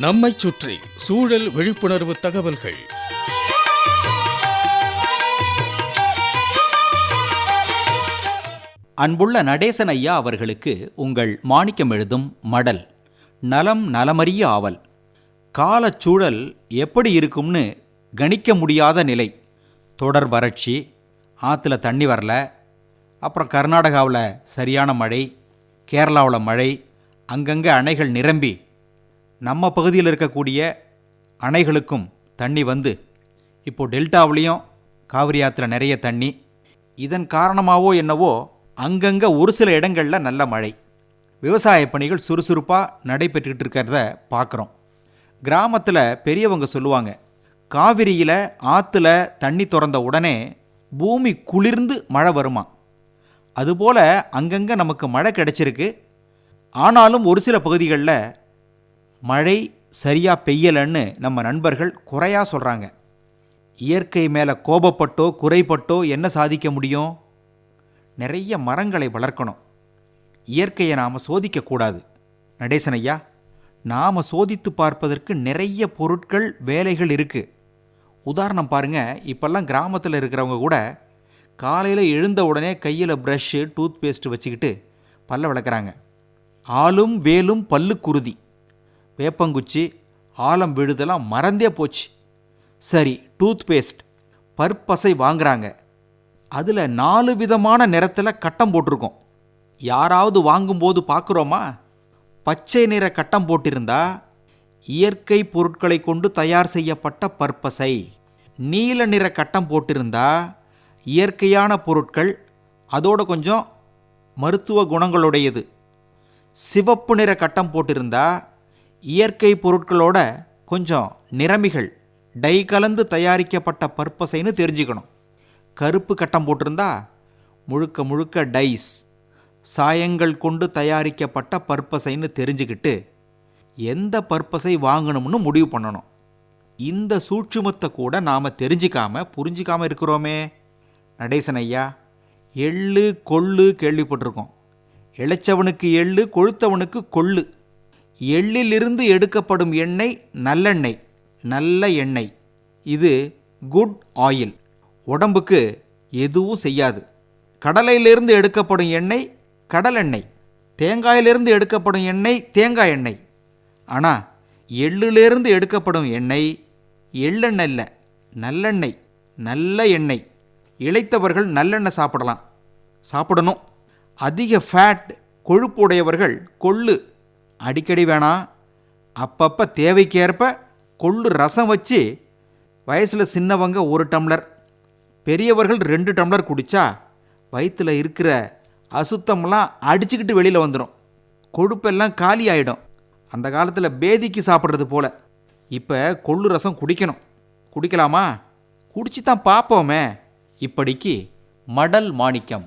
நம்மைச் சுற்றி சூழல் விழிப்புணர்வு தகவல்கள். அன்புள்ள நடேசன் ஐயா அவர்களுக்கு உங்கள் மாணிக்கம் எழுதும் மடல் நலம் நலமறிய ஆவல். காலச்சூழல் எப்படி இருக்கும்னு கணிக்க முடியாத நிலை. தொடர் வறட்சி ஆற்றுல தண்ணி வரல அப்புறம் கர்நாடகாவில் சரியான மழை கேரளாவில் மழை அங்கங்கே அணைகள் நிரம்பி நம்ம பகுதியில் இருக்கக்கூடிய அணைகளுக்கும் தண்ணி வந்து இப்போ டெல்டாவிலையும் காவிரி ஆற்றுல நிறைய தண்ணி. இதன் காரணமாகவோ என்னவோ அங்கங்கே ஒரு சில இடங்களில் நல்ல மழை. விவசாய பணிகள் சுறுசுறுப்பாக நடைபெற்றுக்கிட்டு இருக்கிறத பார்க்குறோம் கிராமத்தில் பெரியவங்க சொல்லுவாங்க காவிரியில் ஆற்றுல தண்ணி திறந்த உடனே பூமி குளிர்ந்து மழை வருமா? அதுபோல் அங்கங்கே நமக்கு மழை கிடைச்சிருக்கு. ஆனாலும் ஒரு சில பகுதிகளில் மழை சரியாக பெய்யலைன்னு நம்ம நண்பர்கள் குறையாக சொல்கிறாங்க இயற்கை மேலே கோபப்பட்டோ குறைப்பட்டோ என்ன சாதிக்க முடியும்? நிறைய மரங்களை வளர்க்கணும். இயற்கையை நாம் சோதிக்கக்கூடாது நடேசன் ஐயா நாம் சோதித்து பார்ப்பதற்கு நிறைய பொருட்கள் வேலைகள் இருக்குது உதாரணம் பாருங்கள் இப்போல்லாம் கிராமத்தில் இருக்கிறவங்க கூட காலையில் எழுந்த உடனே கையில் ப்ரஷ்ஷு டூத் பேஸ்ட்டு வச்சுக்கிட்டு பல்ல விளக்குறாங்க ஆளும் வேலும் பல்லு குருதி வேப்பங்குச்சி ஆலம் விழுதெல்லாம் மறந்தே போச்சு. சரி டூத் பேஸ்ட் பற்பசை வாங்குறாங்க. அதில் நாலு விதமான நிறத்தில் கட்டம் போட்டிருக்கோம். யாராவது வாங்கும்போது பார்க்குறோமா பச்சை நிற கட்டம் போட்டிருந்தா இயற்கை பொருட்களை கொண்டு தயார் செய்யப்பட்ட பற்பசை. நீல நிற கட்டம் போட்டிருந்தா இயற்கையான பொருட்கள் அதோட கொஞ்சம் மருத்துவ குணங்களுடையது. சிவப்பு நிற கட்டம் போட்டிருந்தா இயற்கை பொருட்களோட கொஞ்சம் நிறமிகள் டை கலந்து தயாரிக்கப்பட்ட பற்பசைன்னு தெரிஞ்சுக்கணும். கருப்பு கட்டம் போட்டிருந்தா முழுக்க முழுக்க டைஸ் சாயங்கள் கொண்டு தயாரிக்கப்பட்ட பற்பசைன்னு தெரிஞ்சுக்கிட்டு எந்த பற்பசை வாங்கணும்னு முடிவு பண்ணணும். இந்த சூட்சுமத்தை கூட நாம் தெரிஞ்சிக்காம புரிஞ்சிக்காமல் இருக்கிறோமே. நடேசன் ஐயா எள்ளு கொள்ளு கேள்விப்பட்டிருக்கோம். இழைச்சவனுக்கு எள்ளு கொழுத்தவனுக்கு கொள்ளு. எள்ளிலிருந்து எடுக்கப்படும் எண்ணெய் நல்லெண்ணெய் நல்ல எண்ணெய். இது குட் ஆயில் உடம்புக்கு எதுவும் செய்யாது. கடலையிலிருந்து எடுக்கப்படும் எண்ணெய் கடலெண்ணெய் தேங்காயிலிருந்து எடுக்கப்படும் எண்ணெய் தேங்காய் எண்ணெய். ஆனால் எள்ளிலிருந்து எடுக்கப்படும் எண்ணெய் எள்ளெண்ணெய் இல்லை நல்லெண்ணெய் நல்ல எண்ணெய். இளைத்தவர்கள் நல்லெண்ணெய் சாப்பிடலாம். சாப்பிடணும். அதிக ஃபேட் கொழுப்புடையவர்கள் கொள்ளு அடிக்கடி வேணாம் அப்பப்போ தேவைக்கேற்ப கொள்ளு ரசம் வச்சு வயசில் சின்னவங்க ஒரு டம்ளர் பெரியவர்கள் ரெண்டு டம்ளர் குடித்தா வயிற்றில் இருக்கிற அசுத்தம்லாம் அடிச்சுக்கிட்டு வெளியில் வந்துடும் கொழுப்பெல்லாம் காலி ஆகிடும் அந்த காலத்தில் பேதிக்கு சாப்பிட்றது போல். இப்போ கொள்ளு ரசம் குடிக்கணும். குடிக்கலாமா? குடிச்சு தான் பார்ப்போமே இப்படிக்கு மடல் மாணிக்கம்.